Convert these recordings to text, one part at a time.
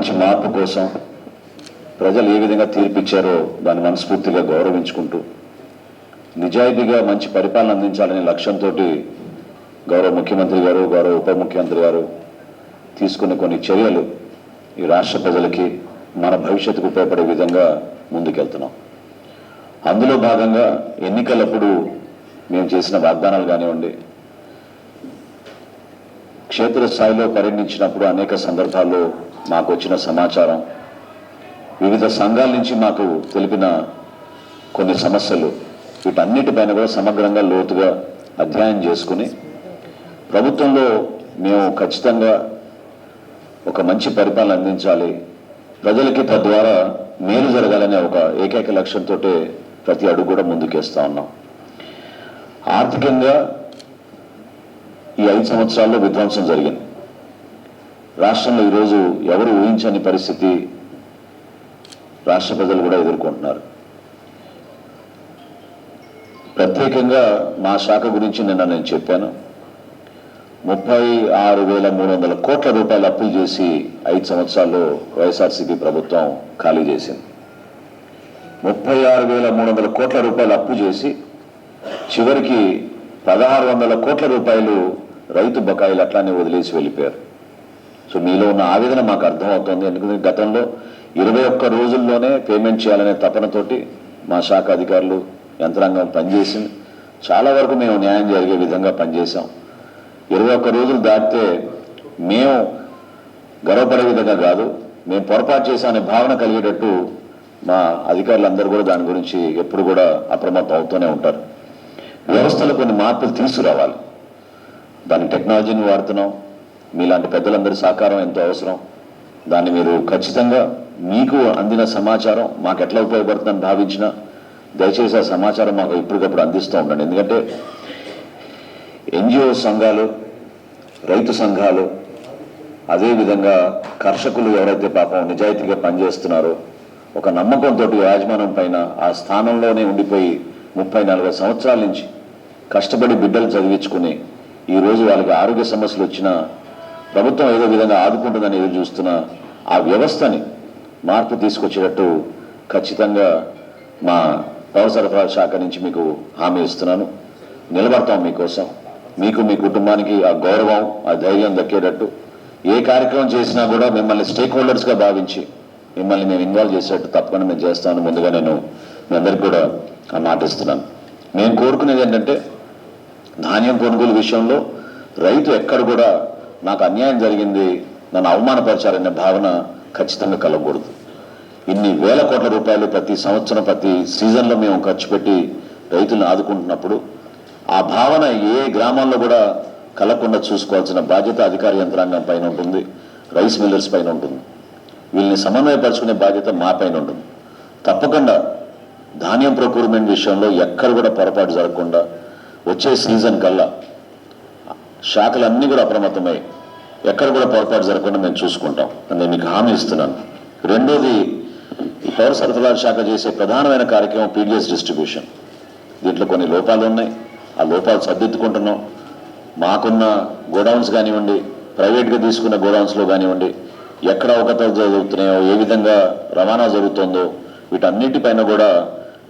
మంచి మార్పు కోసం ప్రజలు ఏ విధంగా తీర్పిచ్చారో దాన్ని మనస్ఫూర్తిగా గౌరవించుకుంటూ నిజాయితీగా మంచి పరిపాలన అందించాలనే లక్ష్యంతో గౌరవ ముఖ్యమంత్రి గారు గౌరవ ఉప ముఖ్యమంత్రి గారు తీసుకున్న కొన్ని చర్యలు ఈ రాష్ట్ర ప్రజలకి మన భవిష్యత్తుకు ఉపయోగపడే విధంగా ముందుకెళ్తున్నాం. అందులో భాగంగా ఎన్నికలప్పుడు మేము చేసిన వాగ్దానాలు కానివ్వండి క్షేత్రస్థాయిలో పర్యటించినప్పుడు అనేక సందర్భాల్లో మాకు వచ్చిన సమాచారం. వివిధ సంఘాల నుంచి మాకు తెలిపిన కొన్ని సమస్యలు. వీటన్నిటిపైన కూడా సమగ్రంగా లోతుగా అధ్యయనం చేసుకుని ప్రభుత్వంలో మేము ఖచ్చితంగా ఒక మంచి పరిపాలన అందించాలి. ప్రజలకి తద్వారా మేలు జరగాలనే ఒక ఏకైక లక్ష్యంతో ప్రతి అడుగు కూడా ముందుకేస్తా ఉన్నాం. ఆర్థికంగా ఈ ఐదు సంవత్సరాల్లో విధ్వంసం జరిగింది. రాష్ట్రంలో ఈరోజు ఎవరు ఊహించని పరిస్థితి రాష్ట్ర ప్రజలు కూడా ఎదుర్కొంటున్నారు. ప్రత్యేకంగా మా శాఖ గురించి నిన్న నేను చెప్పాను. ముప్పై ఆరు వేల మూడు వందల కోట్ల రూపాయలు అప్పులు చేసి ఐదు సంవత్సరాల్లో వైఎస్ఆర్సీపీ ప్రభుత్వం ఖాళీ చేసింది. ముప్పై ఆరు వేల మూడు వందల కోట్ల రూపాయలు అప్పు చేసి చివరికి పదహారు వందల కోట్ల రూపాయలు రైతు బకాయిలు అట్లానే వదిలేసి వెళ్ళిపోయారు. సో మీలో ఉన్న ఆవేదన మాకు అర్థమవుతోంది. ఎందుకంటే గతంలో ఇరవై ఒక్క రోజుల్లోనే పేమెంట్ చేయాలనే తపనతోటి మా శాఖ అధికారులు యంత్రాంగం పనిచేసింది. చాలా వరకు మేము న్యాయం జరిగే విధంగా పనిచేసాం ఇరవై ఒక్క రోజులు దాటితే మేము గర్వపడే విధంగా కాదు మేము పొరపాటు చేశామనే భావన కలిగేటట్టు మా అధికారులందరూ కూడా దాని గురించి ఎప్పుడు కూడా అప్రమత్తం అవుతూనే ఉంటారు. వ్యవస్థలో కొన్ని మార్పులు తీసుకురావాలి. దాని టెక్నాలజీని వాడుతున్నాం. మీలాంటి పెద్దలందరి సహకారం ఎంతో అవసరం. దాన్ని మీరు ఖచ్చితంగా మీకు అందిన సమాచారం మాకు ఎట్లా ఉపయోగపడుతుందని భావించినా దయచేసి ఆ సమాచారం మాకు ఎప్పటికప్పుడు అందిస్తూ ఉండండి. ఎందుకంటే ఎన్జిఓ సంఘాలు రైతు సంఘాలు అదేవిధంగా కర్షకులు ఎవరైతే పాపం నిజాయితీగా పనిచేస్తున్నారో ఒక నమ్మకంతో యాజమాన్యం పైన ఆ స్థానంలోనే ఉండిపోయి ముప్పై నలభై సంవత్సరాల నుంచి కష్టపడి బిడ్డలు చదివించుకుని ఈరోజు వాళ్ళకి ఆరోగ్య సమస్యలు వచ్చినా ప్రభుత్వం ఏదో విధంగా ఆదుకుంటుందని ఎదురు చూస్తున్న ఆ వ్యవస్థని మార్పు తీసుకొచ్చేటట్టు ఖచ్చితంగా మా పౌర సరఫరా శాఖ నుంచి మీకు హామీ ఇస్తున్నాను. నిలబడతాం మీకోసం. మీకు మీ కుటుంబానికి ఆ గౌరవం ఆ ధైర్యం దక్కేటట్టు. ఏ కార్యక్రమం చేసినా కూడా మిమ్మల్ని స్టేక్ హోల్డర్స్గా భావించి మిమ్మల్ని నేను ఇన్వాల్వ్ చేసేటట్టు తప్పకుండా మేము చేస్తాను. ముందుగా నేను మీ అందరికి కూడా ఆ మాట ఇస్తున్నాను. నేను కోరుకునేది ఏంటంటే ధాన్యం కొనుగోలు విషయంలో రైతు ఎక్కడ కూడా నాకు అన్యాయం జరిగింది నన్ను అవమానపరిచారనే భావన ఖచ్చితంగా కలగకూడదు. ఇన్ని వేల కోట్ల రూపాయలు ప్రతి సంవత్సరం ప్రతి సీజన్లో మేము ఖర్చు పెట్టి రైతులను ఆదుకుంటున్నప్పుడు ఆ భావన ఏ గ్రామాల్లో కూడా కలగకుండా చూసుకోవాల్సిన బాధ్యత అధికార యంత్రాంగం పైన ఉంటుంది రైస్ మిల్లర్స్ పైన ఉంటుంది. వీళ్ళని సమన్వయపరుచుకునే బాధ్యత మా పైన ఉంటుంది. తప్పకుండా ధాన్యం ప్రొక్యూర్మెంట్ విషయంలో ఎక్కడ కూడా పొరపాటు జరగకుండా వచ్చే సీజన్ కల్లా శాఖలన్నీ కూడా అప్రమత్తమై ఎక్కడ కూడా పొరపాటు జరగకుండా మేము చూసుకుంటాం. అని నేను మీకు హామీ ఇస్తున్నాను. రెండోది పౌర సరఫరాల శాఖ చేసే ప్రధానమైన కార్యక్రమం పీడిఎస్ డిస్ట్రిబ్యూషన్. దీంట్లో కొన్ని లోపాలు ఉన్నాయి. ఆ లోపాలు సర్దిద్దుకుంటున్నాం. మాకున్న గోడౌన్స్ కానివ్వండి ప్రైవేట్గా తీసుకున్న గోడౌన్స్లో కానివ్వండి ఎక్కడ అవకతలు జరుగుతున్నాయో ఏ విధంగా రవాణా జరుగుతుందో వీటన్నిటిపైన కూడా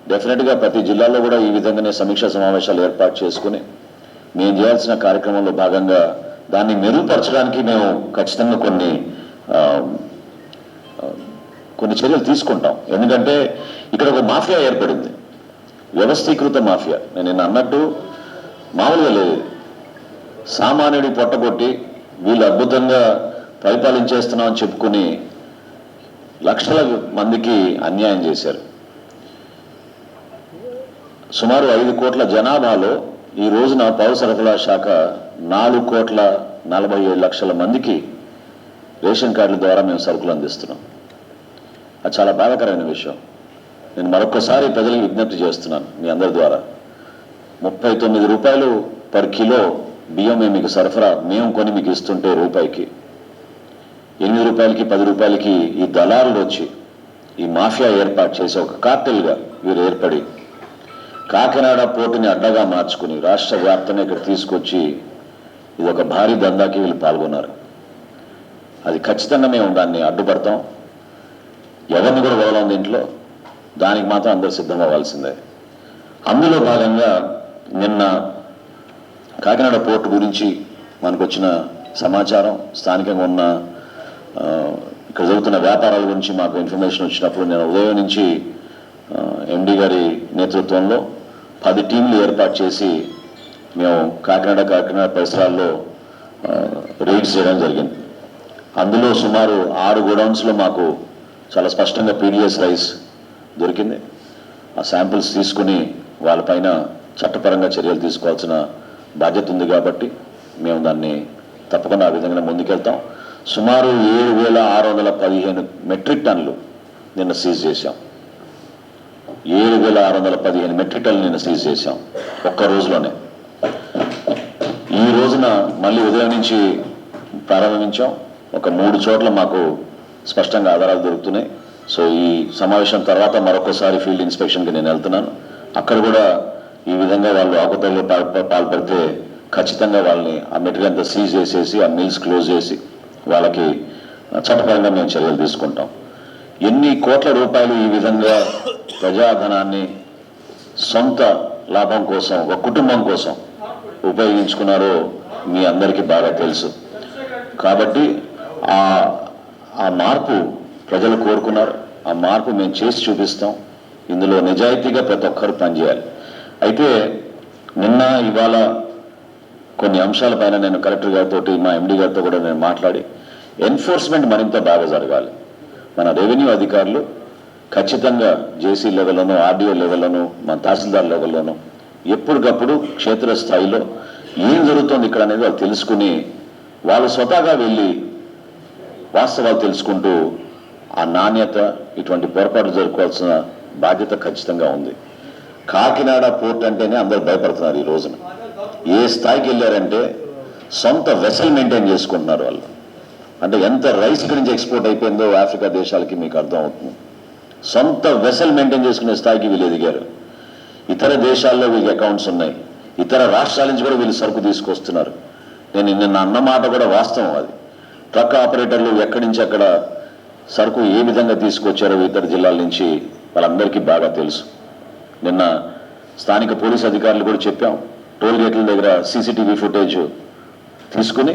డెఫినెట్గా ప్రతి జిల్లాలో కూడా ఈ విధంగానే సమీక్షా సమావేశాలు ఏర్పాటు చేసుకుని మేము చేయాల్సిన కార్యక్రమంలో భాగంగా దాన్ని మెరుగుపరచడానికి మేము ఖచ్చితంగా కొన్ని కొన్ని చర్యలు తీసుకుంటాం. ఎందుకంటే ఇక్కడ ఒక మాఫియా ఏర్పడింది. వ్యవస్థీకృత మాఫియా. నేను నిన్న అన్నట్టు మామూలుగా లేదు. సామాన్యుడి పొట్టగొట్టి వీళ్ళు అద్భుతంగా పరిపాలించేస్తున్నామని చెప్పుకుని లక్షల మందికి అన్యాయం చేశారు. సుమారు ఐదు కోట్ల జనాభాలో ఈ రోజున పౌర సరఫరా శాఖ నాలుగు కోట్ల నలభై ఏడు లక్షల మందికి రేషన్ కార్డుల ద్వారా మేము సరుకులు అందిస్తున్నాం. అది చాలా బాధాకరమైన విషయం. నేను మరొకసారి ప్రజలకు విజ్ఞప్తి చేస్తున్నాను మీ అందరి ద్వారా. ముప్పై తొమ్మిది రూపాయలు పర్ కిలో బియ్యం మేము మీకు సరఫరా మేము కొని మీకు ఇస్తుంటే రూపాయికి. ఎనిమిది రూపాయలకి పది రూపాయలకి ఈ దళారులు వచ్చి ఈ మాఫియా ఏర్పాటు చేసి ఒక కార్టెల్గా వీరు ఏర్పడి కాకినాడ పోర్టుని అడ్డగా మార్చుకుని రాష్ట్ర వ్యాప్తంగా ఇక్కడ తీసుకొచ్చి ఇది ఒక భారీ దందాకి వీళ్ళు పాల్గొన్నారు. అది ఖచ్చితంగా మేము దాన్ని అడ్డుపడతాం. ఎవరిని కూడా వదలం దీంట్లో. దానికి మాత్రం అందరూ సిద్ధం అవ్వాల్సిందే అందులో భాగంగా నిన్న కాకినాడ పోర్టు గురించి మనకు వచ్చిన సమాచారం స్థానికంగా ఉన్న ఇక్కడ జరుగుతున్న వ్యాపారాల గురించి మాకు ఇన్ఫర్మేషన్ వచ్చినప్పుడు నేను ఉదయం నుంచి ఎండి గారి నేతృత్వంలో పది టీంలు ఏర్పాటు చేసి మేము కాకినాడ కాకినాడ పరిసరాల్లో రైడ్స్ చేయడం జరిగింది. అందులో సుమారు ఆరు గోడౌన్స్లో మాకు చాలా స్పష్టంగా పీడిఎస్ రైస్ దొరికింది. ఆ శాంపిల్స్ తీసుకుని వాళ్ళపైన చట్టపరంగా చర్యలు తీసుకోవాల్సిన బాధ్యత ఉంది కాబట్టి మేము దాన్ని తప్పకుండా ఆ విధంగా ముందుకెళ్తాం. సుమారు ఏడు వేల ఆరు వందల పదిహేను మెట్రిక్ టన్నులు నిన్న సీజ్ చేశాం. ఏడు వేల ఆరు వందల పదిహేను మెట్రిక్ టన్నులు నేను సీజ్ చేశాం ఒక్క రోజులోనే. ఈ రోజున మళ్ళీ ఉదయం నుంచి ప్రారంభించాం. ఒక మూడు చోట్ల మాకు స్పష్టంగా ఆధారాలు దొరుకుతున్నాయి. సో ఈ సమావేశం తర్వాత మరొకసారి ఫీల్డ్ ఇన్స్పెక్షన్కి నేను వెళ్తున్నాను. అక్కడ కూడా ఈ విధంగా వాళ్ళు ఆకుతల్లో పాల్పడితే ఖచ్చితంగా వాళ్ళని ఆ మెటీరియల్ అంతా సీజ్ చేసేసి ఆ మిల్స్ క్లోజ్ చేసి వాళ్ళకి చట్టపరంగా మేము చర్యలు తీసుకుంటాం. ఎన్ని కోట్ల రూపాయలు ఈ విధంగా ప్రజాధనాన్ని సొంత లాభం కోసం ఒక కుటుంబం కోసం ఉపయోగించుకున్నారో మీ అందరికీ బాగా తెలుసు. కాబట్టి ఆ ఆ మార్పు ప్రజలు కోరుకున్నారు. ఆ మార్పు మేము చేసి చూపిస్తాం. ఇందులో నిజాయితీగా ప్రతి ఒక్కరు పనిచేయాలి. అయితే నిన్న ఇవాళ కొన్ని అంశాలపైన నేను కలెక్టర్ గారితో మా ఎండి గారితో కూడా నేను మాట్లాడి ఎన్ఫోర్స్మెంట్ మరింత బాగా జరగాలి. మన రెవెన్యూ అధికారులు ఖచ్చితంగా జేసీ లెవెల్లోనూ ఆర్డీఓ లెవెల్లోనూ మన తహసీల్దార్ లెవెల్లోనూ ఎప్పటికప్పుడు క్షేత్రస్థాయిలో ఏం జరుగుతుంది ఇక్కడ అనేది వాళ్ళు తెలుసుకుని వాళ్ళు స్వతహాగా వెళ్ళి వాస్తవాలు తెలుసుకుంటూ ఆ నాణ్యత ఇటువంటి పొరపాట్లు జరుపుకోవాల్సిన బాధ్యత ఖచ్చితంగా ఉంది. కాకినాడ పోర్ట్ అంటేనే అందరూ భయపడుతున్నారు ఈ రోజున. ఏ స్థాయికి వెళ్ళారంటే సొంత వెసల్ మెయింటైన్ చేసుకుంటున్నారు వాళ్ళు. అంటే ఎంత రైస్ ఇక్కడి నుంచి ఎక్స్పోర్ట్ అయిపోయిందో ఆఫ్రికా దేశాలకి మీకు అర్థం అవుతుంది సొంత వెసల్ మెయింటైన్ చేసుకునే స్థాయికి వీళ్ళు ఎదిగారు. ఇతర దేశాల్లో వీళ్ళకి అకౌంట్స్ ఉన్నాయి. ఇతర రాష్ట్రాల నుంచి కూడా వీళ్ళు సరుకు తీసుకొస్తున్నారు. నేను నిన్న అన్న మాట కూడా వాస్తవం అది. ట్రక్ ఆపరేటర్లు ఎక్కడి నుంచి అక్కడ సరుకు ఏ విధంగా తీసుకొచ్చారో ఇతర జిల్లాల నుంచి వాళ్ళందరికీ బాగా తెలుసు. నిన్న స్థానిక పోలీస్ అధికారులు కూడా చెప్పాం. టోల్ గేట్ల దగ్గర సీసీటీవీ ఫుటేజ్ తీసుకుని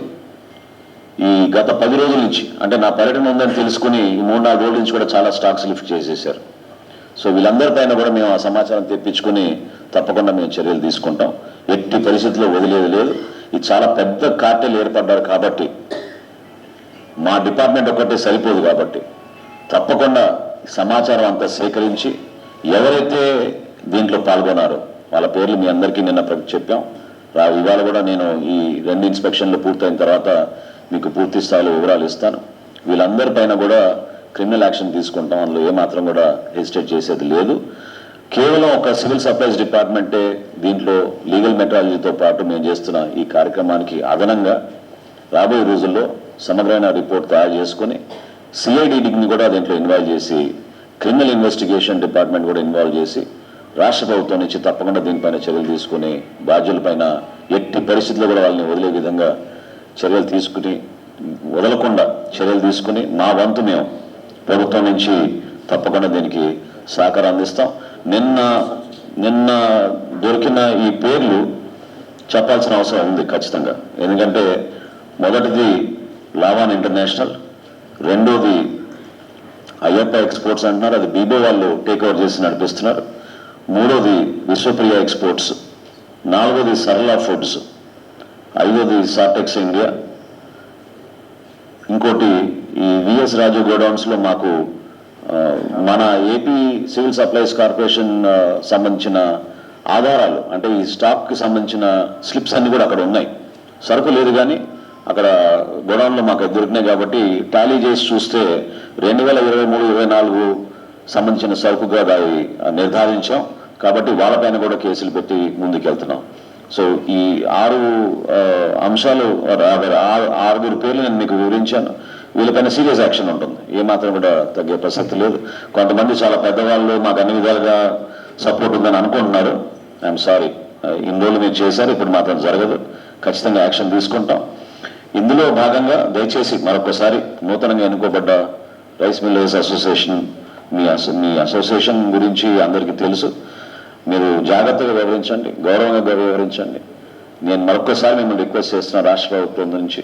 ఈ గత పది రోజుల నుంచి అంటే నా పర్యటన ఉందని తెలుసుకుని ఈ మూడు నాలుగు రోజుల నుంచి కూడా చాలా స్టాక్స్ లిఫ్ట్ చేసేసారు సో వీళ్ళందరిపైన కూడా మేము ఆ సమాచారం తెప్పించుకుని తప్పకుండా మేము చర్యలు తీసుకుంటాం. ఎట్టి పరిస్థితుల్లో వదిలేదు లేదు. ఇది చాలా పెద్ద కార్టెలు ఏర్పడ్డారు కాబట్టి మా డిపార్ట్మెంట్ ఒక్కటే సరిపోదు కాబట్టి తప్పకుండా సమాచారం అంతా సేకరించి ఎవరైతే దీంట్లో పాల్గొన్నారో వాళ్ళ పేర్లు మీ అందరికీ నిన్న చెప్పాం. రా ఇవాళ కూడా నేను ఈ రెండు ఇన్స్పెక్షన్లు పూర్తయిన తర్వాత మీకు పూర్తి స్థాయిలో వివరాలు ఇస్తాను. వీళ్ళందరిపైన కూడా క్రిమినల్ యాక్షన్ తీసుకుంటాం అందులో ఏమాత్రం కూడా హెసిటేట్ చేసేది లేదు. కేవలం ఒక సివిల్ సప్లైస్ డిపార్ట్మెంటే దీంట్లో లీగల్ మెట్రాలజీతో పాటు మేము చేస్తున్న ఈ కార్యక్రమానికి అదనంగా రాబోయే రోజుల్లో సమగ్రమైన రిపోర్ట్ తయారు చేసుకుని సిఐడిని కూడా దీంట్లో ఇన్వాల్వ్ చేసి క్రిమినల్ ఇన్వెస్టిగేషన్ డిపార్ట్మెంట్ కూడా ఇన్వాల్వ్ చేసి రాష్ట్ర ప్రభుత్వం నుంచి తప్పకుండా దీనిపైన చర్యలు తీసుకుని బాధ్యులపైన ఎట్టి పరిస్థితుల్లో కూడా వాళ్ళని వదిలే విధంగా చర్యలు తీసుకుని వదలకుండా చర్యలు తీసుకుని మా వంతు మేము ప్రభుత్వం నుంచి తప్పకుండా దీనికి సహకారం అందిస్తాం. నిన్న నిన్న దొరికిన ఈ పేర్లు చెప్పాల్సిన అవసరం ఉంది ఖచ్చితంగా. ఎందుకంటే మొదటిది లావాన్ ఇంటర్నేషనల్ రెండోది అయ్యప్ప ఎక్స్పోర్ట్స్ అంటున్నారు అది బీబో వాళ్ళు టేక్ఓవర్ చేసి నడిపిస్తున్నారు. మూడోది విశ్వప్రియ ఎక్స్పోర్ట్స్ నాలుగోది సరళ ఫుడ్స్. ఐదోది సాటెక్స్ ఇండియా. ఇంకోటి ఈ విఎస్ రాజు గోడౌన్స్లో మాకు మన ఏపీ సివిల్ సప్లైస్ కార్పొరేషన్ సంబంధించిన ఆధారాలు అంటే ఈ స్టాక్కి సంబంధించిన స్లిప్స్ అన్నీ కూడా అక్కడ ఉన్నాయి. సరుకు లేదు కానీ అక్కడ గోడౌన్లో మాకు దొరికినాయి కాబట్టి టాలీ చేసి చూస్తే రెండు వేల ఇరవై మూడు ఇరవై నాలుగు సంబంధించిన సరుకుగా దాన్ని నిర్ధారించాం. కాబట్టి వాళ్ళపైన కూడా కేసులు పెట్టి ముందుకెళ్తున్నాం. సో ఈ ఆరు అంశాలు ఆరు ఆరుగురు పేర్లు నేను మీకు వివరించాను. వీళ్ళపైన సీరియస్ యాక్షన్ ఉంటుంది. ఏమాత్రం కూడా తగ్గే ప్రసక్తి లేదు. కొంతమంది చాలా పెద్దవాళ్ళు మాకు అన్ని విధాలుగా సపోర్ట్ ఉందని అనుకుంటున్నారు. ఐఎమ్ సారీ ఇన్ని రోజులు మీరు చేశారు ఇప్పుడు మాత్రం జరగదు. ఖచ్చితంగా యాక్షన్ తీసుకుంటాం. ఇందులో భాగంగా దయచేసి మరొకసారి నూతనంగా ఎన్నుకోబడ్డ రైస్ మిల్లర్స్ అసోసియేషన్ మీ అసో మీ అసోసియేషన్ గురించి అందరికీ తెలుసు. మీరు జాగ్రత్తగా వివరించండి గౌరవంగా వివరించండి. నేను మరొకసారి మిమ్మల్ని రిక్వెస్ట్ చేస్తున్న రాష్ట్ర ప్రభుత్వం నుంచి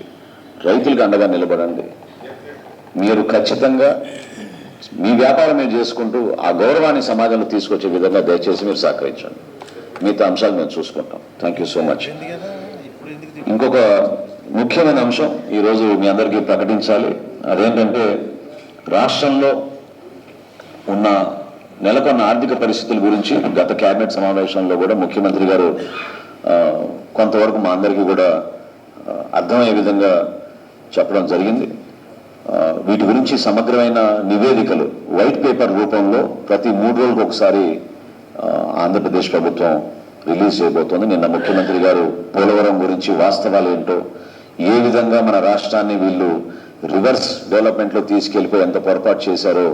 రైతులకు అండగా నిలబడండి. మీరు ఖచ్చితంగా మీ వ్యాపారం మీరు చేసుకుంటూ ఆ గౌరవాన్ని సమాజంలో తీసుకొచ్చే విధంగా దయచేసి మీరు సహకరించండి. మిగతా అంశాలు మేము చూసుకుంటాం. థ్యాంక్ యూ సో మచ్ ఇంకొక ముఖ్యమైన అంశం ఈరోజు మీ అందరికీ ప్రకటించాలి. అదేంటంటే రాష్ట్రంలో ఉన్న నెలకొన్న ఆర్థిక పరిస్థితుల గురించి గత కేబినెట్ సమావేశంలో కూడా ముఖ్యమంత్రి గారు కొంతవరకు మా అందరికీ కూడా అర్థమయ్యే విధంగా చెప్పడం జరిగింది. వీటి గురించి సమగ్రమైన నివేదికలు వైట్ పేపర్ రూపంలో ప్రతి మూడు రోజులకు ఒకసారి ఆంధ్రప్రదేశ్ ప్రభుత్వం రిలీజ్ చేయబోతోంది. నిన్న ముఖ్యమంత్రి గారు పోలవరం గురించి వాస్తవాలు ఏంటో ఏ విధంగా మన రాష్ట్రాన్ని వీళ్ళు రివర్స్ డెవలప్మెంట్లో తీసుకెళ్ళిపోయి ఎంత పొరపాటు చేశారో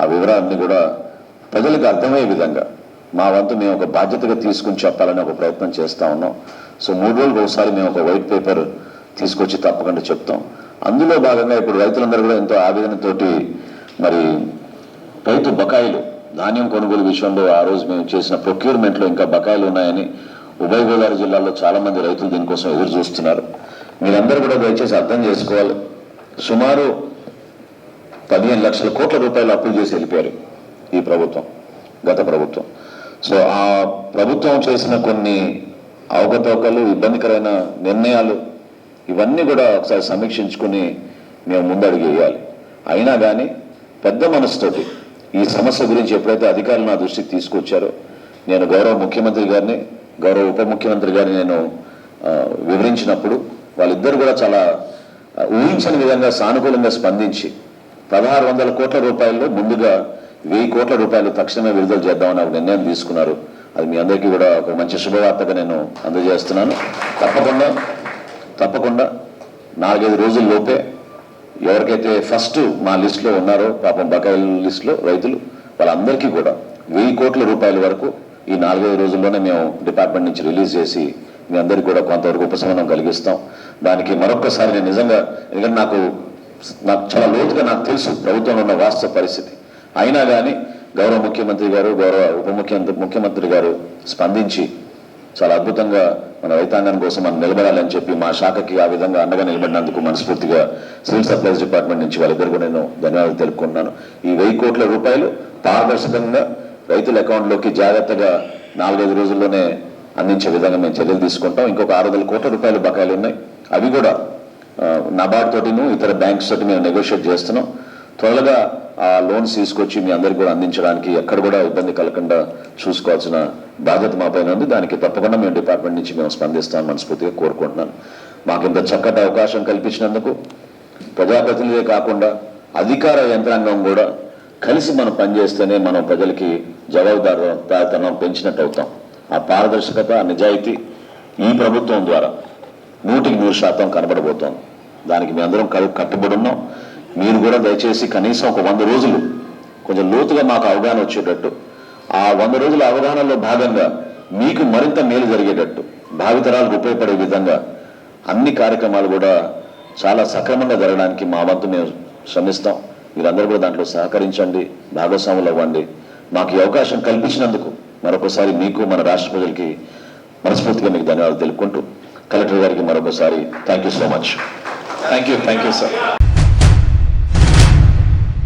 ఆ వివరాలన్నీ కూడా ప్రజలకు అర్థమయ్యే విధంగా మా వంతు మేము ఒక బాధ్యతగా తీసుకుని చెప్పాలని ఒక ప్రయత్నం చేస్తూ ఉన్నాం. సో మూడు రోజులకు ఒకసారి మేము ఒక వైట్ పేపర్ తీసుకొచ్చి తప్పకుండా చెప్తాం. అందులో భాగంగా ఇప్పుడు రైతులందరూ కూడా ఎంతో ఆవేదనతోటి మరి రైతు బకాయిలు ధాన్యం కొనుగోలు విషయంలో ఆ రోజు మేము చేసిన ప్రొక్యూర్మెంట్లో ఇంకా బకాయిలు ఉన్నాయని ఉభయ గోదావరి జిల్లాలో చాలామంది రైతులు దీనికోసం ఎదురు చూస్తున్నారు. మీరందరూ కూడా దయచేసి అర్థం చేసుకోవాలి. సుమారు పదిహేను లక్షల కోట్ల రూపాయలు అప్పులు చేసి వెళ్ళిపోయారు. ఈ ప్రభుత్వం గత ప్రభుత్వం. సో ఆ ప్రభుత్వం చేసిన కొన్ని అవకతవకలు ఇబ్బందికరమైన నిర్ణయాలు ఇవన్నీ కూడా ఒకసారి సమీక్షించుకుని మేము ముందడుగు వేయాలి. అయినా కానీ పెద్ద మనసుతోటి ఈ సమస్య గురించి ఎప్పుడైతే అధికారులు నా దృష్టికి తీసుకొచ్చారో నేను గౌరవ ముఖ్యమంత్రి గారిని గౌరవ ఉప ముఖ్యమంత్రి గారిని నేను వివరించినప్పుడు వాళ్ళిద్దరు కూడా చాలా ఊహించని విధంగా సానుకూలంగా స్పందించి పదహారు వందల కోట్ల రూపాయల్లో ముందుగా వెయ్యి కోట్ల రూపాయలు తక్షణమే విడుదల చేద్దామని ఒక నిర్ణయం తీసుకున్నారు. అది మీ అందరికీ కూడా ఒక మంచి శుభవార్తగా నేను అందజేస్తున్నాను. తప్పకుండా తప్పకుండా నాలుగైదు రోజుల లోపే ఎవరికైతే ఫస్ట్ మా లిస్టులో ఉన్నారో పాపం బకాయిల లిస్టులో రైతులు వాళ్ళందరికీ కూడా వెయ్యి కోట్ల రూపాయల వరకు ఈ నాలుగైదు రోజుల్లోనే మేము డిపార్ట్మెంట్ నుంచి రిలీజ్ చేసి మీ అందరికీ కూడా కొంతవరకు ఉపశమనం కలిగిస్తాం. దానికి మరొక్కసారి నేను నిజంగా ఎందుకంటే నాకు నాకు చాలా లోతుగా నాకు తెలుసు ప్రభుత్వంలో ఉన్న వాస్తవ పరిస్థితి. అయినా కానీ గౌరవ ముఖ్యమంత్రి గారు గౌరవ ఉప ముఖ్యమంత్రి ముఖ్యమంత్రి గారు స్పందించి చాలా అద్భుతంగా మన రైతాంగం కోసం మనం నిలబడాలని చెప్పి మా శాఖకి ఆ విధంగా అండగా నిలబడినందుకు మనస్ఫూర్తిగా సివిల్ సప్లైస్ డిపార్ట్మెంట్ నుంచి వాళ్ళిద్దరు కూడా నేను ధన్యవాదాలు తెలుపుకుంటున్నాను. ఈ వెయ్యి కోట్ల రూపాయలు పారదర్శకంగా రైతుల అకౌంట్లోకి జాగ్రత్తగా నాలుగైదు రోజుల్లోనే అందించే విధంగా మేము చర్యలు తీసుకుంటాం. ఇంకొక ఆరు వందల కోట్ల రూపాయలు బకాయిలు ఉన్నాయి. అవి కూడా నబార్డ్ తోటిను ఇతర బ్యాంక్స్ తోటి మేము నెగోషియేట్ చేస్తున్నాం. త్వరగా ఆ లోన్స్ తీసుకొచ్చి మీ అందరికి కూడా అందించడానికి ఎక్కడ కూడా ఇబ్బంది కలగకుండా చూసుకోవాల్సిన బాధ్యత మా పైన ఉంది. దానికి తప్పకుండా మేము డిపార్ట్మెంట్ నుంచి మేము స్పందిస్తామని మనస్ఫూర్తిగా కోరుకుంటున్నాను. మాకు ఇంత చక్కటి అవకాశం కల్పించినందుకు ప్రజాప్రతినిధులే కాకుండా అధికార యంత్రాంగం కూడా కలిసి మనం పనిచేస్తేనే మనం ప్రజలకి జవాబుదారితనం పెంచినట్టు అవుతాం. ఆ పారదర్శకత నిజాయితీ ఈ ప్రభుత్వం ద్వారా నూటికి నూరు శాతం కనబడబోతోంది. దానికి మేము అందరం కట్టుబడి ఉన్నాం. మీరు కూడా దయచేసి కనీసం ఒక వంద రోజులు కొంచెం లోతుగా మాకు అవగాహన వచ్చేటట్టు. ఆ వంద రోజుల అవగాహనలో భాగంగా మీకు మరింత మేలు జరిగేటట్టు భావితరాలకు ఉపయోగపడే విధంగా అన్ని కార్యక్రమాలు కూడా చాలా సక్రమంగా జరగడానికి మా వంతు మేము శ్రమిస్తాం. మీరందరూ కూడా దాంట్లో సహకరించండి భాగస్వాములు అవ్వండి. మాకు ఈ అవకాశం కల్పించినందుకు మరొకసారి మీకు మన రాష్ట్ర ప్రజలకి మనస్ఫూర్తిగా మీకు ధన్యవాదాలు తెలుపుకుంటూ కలెక్టర్ గారికి మరొకసారి thank you so much thank you thank you sir